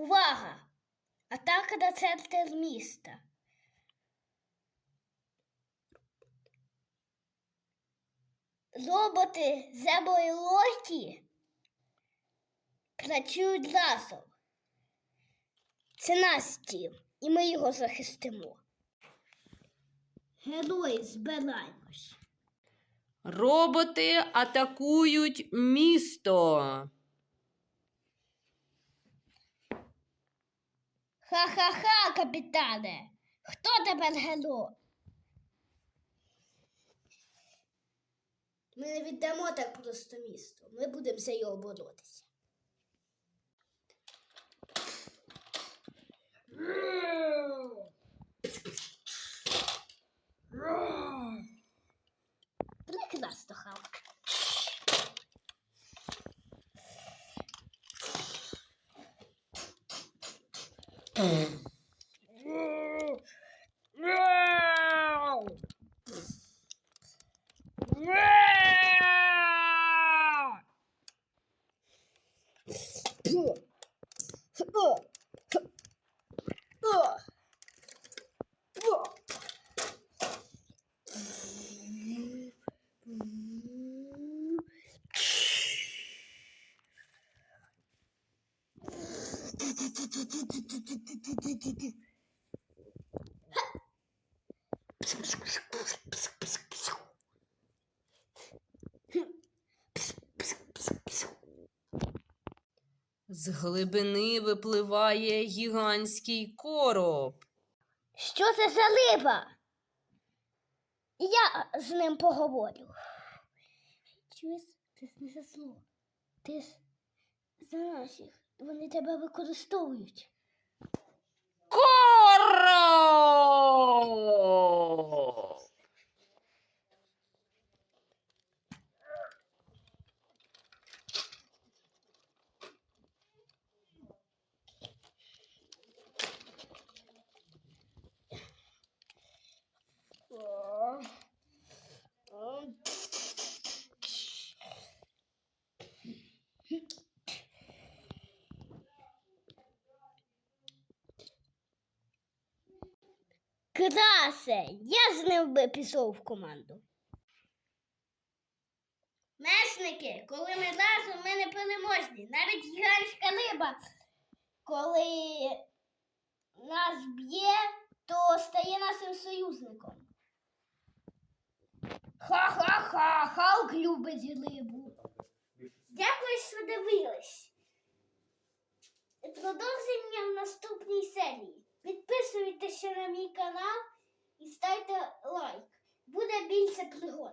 Увага! Атака на центр міста. Роботи Зебо і Локі працюють разом. Це наш дім, і ми його захистимо. Герої, збираємось. Роботи атакують місто. Ха-ха-ха, капітане! Хто тепер герой? Ми не віддамо так просто місто. Ми будемо за його боротися. Прекрасно, Халк. 으, 으, 으. З глибини випливає гігантський короб. Що це за риба? Я з ним поговорю. Чуєш, це ж не за зло. Ти ж за наших. Вони тебе використовують. Красе, я з ним би пішов в команду. Месники, коли ми разом, ми не переможні. Навіть гігантська риба, коли нас б'є, то стає нашим союзником. Ха-ха-ха, Халк любить рибу. Дякую, що дивились. Продовження в наступній серії. Підписуйтеся на мій канал і ставте лайк. Буде більше пригод.